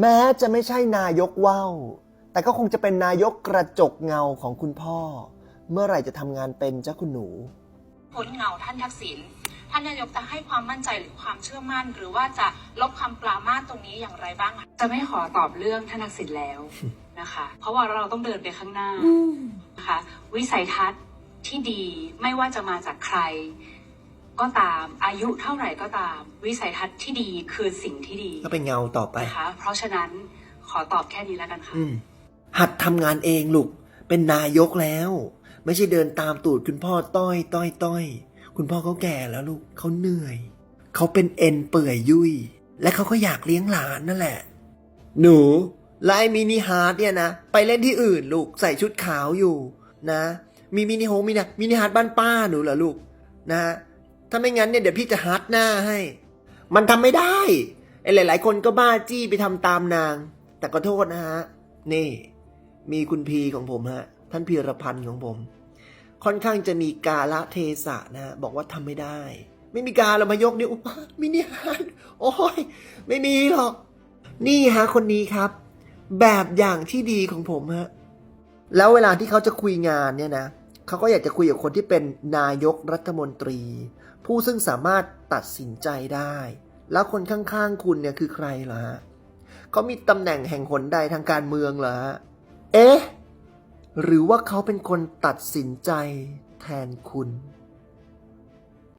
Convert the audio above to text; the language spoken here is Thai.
แม้จะไม่ใช่นายกว่าวแต่ก็คงจะเป็นนายกกระจกเงาของคุณพ่อ เมื่อไหร่จะทำงานเป็นเจ้าคุณหนู พ้นเงาท่านทักษิณท่านนายกจะให้ความมั่นใจหรือความเชื่อมั่น หรือว่าจะลบคำปรามาสตรงนี้อย่างไรบ้างคะจะไม่ขอตอบเรื่องท่านทักษิณแล้วนะคะ เพราะว่าเราต้องเดินไปข้างหน้านะคะ วิสัยทัศน์ที่ดีไม่ว่าจะมาจากใคร ก็ตาม อายุเท่าไหร่ก็ตาม วิสัยทัศน์ที่ดีคือสิ่งที่ดีก็เป็นเงาต่อไปนะคะเพราะฉะนั้นขอตอบแค่นี้แล้วกันค่ะอืมหัดทำงานเองลูกเป็นนายกแล้ว ไม่ใช่เดินตามตูดคุณพ่อต้อยต้อยต้อยคุณพ่อเขาแก่แล้วลูกเขาเหนื่อยเขาเป็นเอ็นเปื่อยยุ่ยและเขาก็อยากเลี้ยงหลานนั่นแหละ หนูไลน์มินิฮาร์ดเนี่ยนะ ไปเล่นที่อื่นลูกใส่ชุดขาวอยู่นะ มีมินิโฮมมินิมินิฮาร์ดบ้านป้าหนูเหรอลูกนะ ถ้าไม่งั้นเนี่ยเดี๋ยวพี่จะฮาร์ดหน้าให้ มันทำไม่ได้ไอ้หลาย ๆ คนก็บ้าจี้ไปทำตามนาง แต่ก็โทษนะฮะ นี่ มีคุณพีของผมฮะ ท่านพีรพันธ์ของผม ค่อนข้างจะมีกาละเทศะนะบอกว่าทำไม่ได้ ไม่มีกาเรามายกนิ้วอุ๊ยมินิฮาร์ดโอ้ย ไม่มีหรอก นี่ฮะ คนนี้ครับ แบบอย่างที่ดีของผมฮะ แล้วเวลาที่เขาจะคุยงานเนี่ยนะ เขาก็อยากจะคุยกับคนที่เป็นนายกรัฐมนตรี ผู้ซึ่งสามารถตัดสินใจได้ แล้วคนข้างๆคุณเนี่ยคือใครเหรอฮะเขามีตำแหน่งแห่งหนใดทางการเมืองเหรอฮะเอ๊ะหรือว่าเขาเป็นคนตัดสินใจแทนคุณ